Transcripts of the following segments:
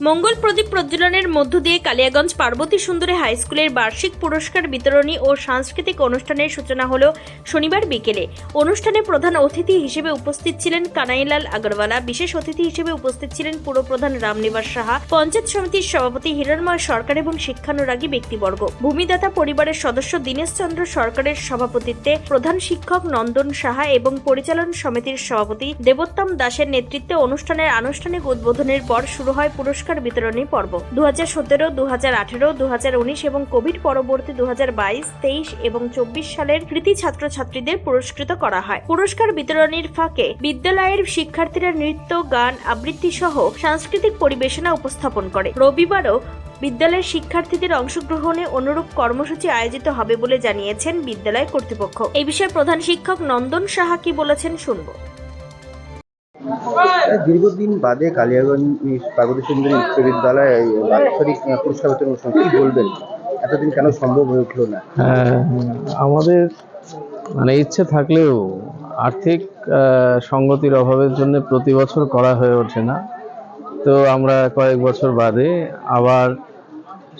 মঙ্গল প্রদীপ প্রজ্বলনের মধ্য দিয়ে কালিয়াগঞ্জ পার্বতী সুন্দরী হাই স্কুলের বার্ষিক পুরস্কার বিতরণী ও সাংস্কৃতিক অনুষ্ঠানের সূচনা হল শনিবার বিকেলে। অনুষ্ঠানে প্রধান অতিথি হিসেবে উপস্থিত ছিলেন কানাইলাল আগরওয়ালা, বিশেষ অতিথি হিসেবে উপস্থিত ছিলেন পুরপ্রধান রামনিবাস সাহা, পঞ্চায়েত সমিতির সভাপতি হিরণময় সরকার এবং শিক্ষানুরাগী ব্যক্তিবর্গ। ভূমিদাতা পরিবারের সদস্য দীনেশ চন্দ্র সরকারের সভাপতিত্বে প্রধান শিক্ষক নন্দন সাহা এবং পরিচালন সমিতির সভাপতি দেবোত্তম দাসের নেতৃত্বে অনুষ্ঠানের আনুষ্ঠানিক উদ্বোধনের পর শুরু হয় পুরস্কার বিতরণী পর্ব। দু হাজার সতেরো দু হাজার আঠেরো দু হাজার উনিশ এবং কোভিড পরবর্তী দু হাজার বাইশ, তেইশ এবং চব্বিশ সালের কৃতি ছাত্রছাত্রীদের পুরস্কৃত করা হয়। পুরস্কার বিতরণীর ফাঁকে বিদ্যালয়ের শিক্ষার্থীরা নৃত্য, গান, আবৃত্তি সহ সাংস্কৃতিক পরিবেশনা উপস্থাপন করে। রবিবারও বিদ্যালয়ের শিক্ষার্থীদের অংশগ্রহণে অনুরূপ কর্মসূচি আয়োজিত হবে বলে জানিয়েছেন বিদ্যালয় কর্তৃপক্ষ। এই বিষয়ে প্রধান শিক্ষক নন্দন সাহা কি বলেছেন শুনব। দীর্ঘদিন বাদে কালিয়াগঞ্জ পার্বতী সুন্দরী উচ্চ বাৎসরিক পুরস্কার বিতরণ কি বলবেন? এতদিন কেন সম্ভব হয়ে উঠল না? হ্যাঁ, আমাদের মানে ইচ্ছে থাকলেও আর্থিক সঙ্গতির অভাবের জন্য প্রতি বছর করা হয়ে ওঠে না। তো আমরা কয়েক বছর বাদে আবার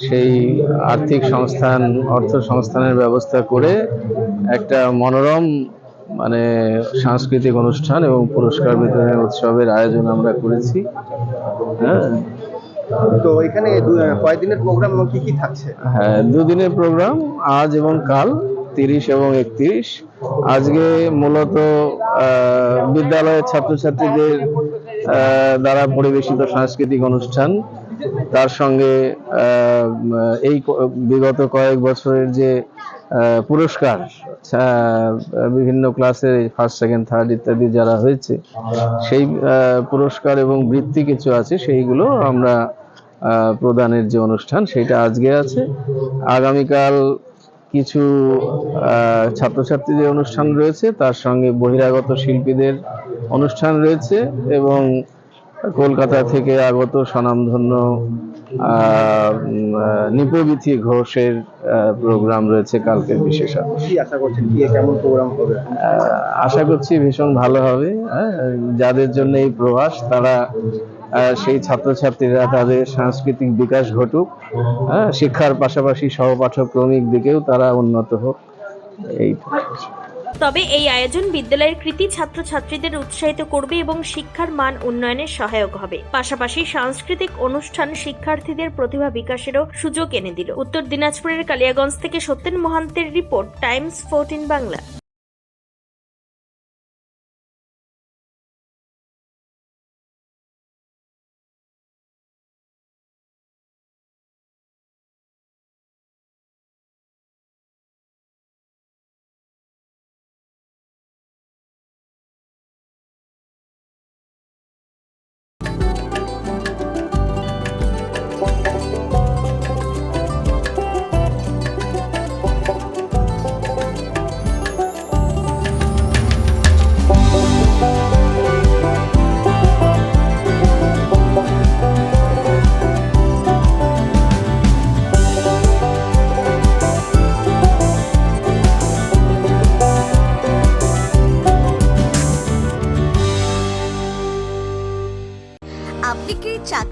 সেই আর্থিক সংস্থান অর্থ সংস্থানের ব্যবস্থা করে একটা মনোরম মানে সাংস্কৃতিক অনুষ্ঠান এবং পুরস্কার বিতরণী উৎসবের আয়োজন আমরা করেছি। হ্যাঁ। তো এখানে কয়দিনের প্রোগ্রাম এবং কি কি থাকছে? হ্যাঁ দুদিনের প্রোগ্রাম আজ এবং কাল তিরিশ এবং একত্রিশ। আজকে মূলত আহ, বিদ্যালয়ের ছাত্রছাত্রীদের দ্বারা পরিবেশিত সাংস্কৃতিক অনুষ্ঠান। তার সঙ্গে আহ, এই বিগত কয়েক বছরের যে পুরস্কার বিভিন্ন ক্লাসে ফার্স্ট সেকেন্ড থার্ড ইত্যাদি যারা হয়েছে, সেই পুরস্কার এবং বৃত্তি কিছু আছে, সেইগুলো আমরা প্রদানের যে অনুষ্ঠান সেটা আজকে আছে। আগামীকাল কিছু ছাত্রছাত্রীদের অনুষ্ঠান রয়েছে, তার সঙ্গে বহিরাগত শিল্পীদের অনুষ্ঠান রয়েছে এবং কলকাতা থেকে আগত স্বনামধন্য নিপবিথি ঘোষের প্রোগ্রাম রয়েছে কালকে বিশেষ আশা করছি ভীষণ ভালো হবে হ্যাঁ, যাদের জন্য এই প্রবাস তারা সেই ছাত্রছাত্রীরা তাদের সাংস্কৃতিক বিকাশ ঘটুক হ্যাঁ, শিক্ষার পাশাপাশি সহপাঠক্রমিক দিকেও তারা উন্নত হোক। এই তবে এই আয়োজন বিদ্যালয়ের কৃতি ছাত্রছাত্রীদের উৎসাহিত করবে এবং শিক্ষার মান উন্নয়নে সহায়ক হবে। পাশাপাশি সাংস্কৃতিক অনুষ্ঠান শিক্ষার্থীদের প্রতিভা বিকাশেরও সুযোগ এনে দিল। উত্তর দিনাজপুরের কালিয়াগঞ্জ থেকে সত্যেন মহান্তের রিপোর্ট, টাইমস, ফোরটিন বাংলা।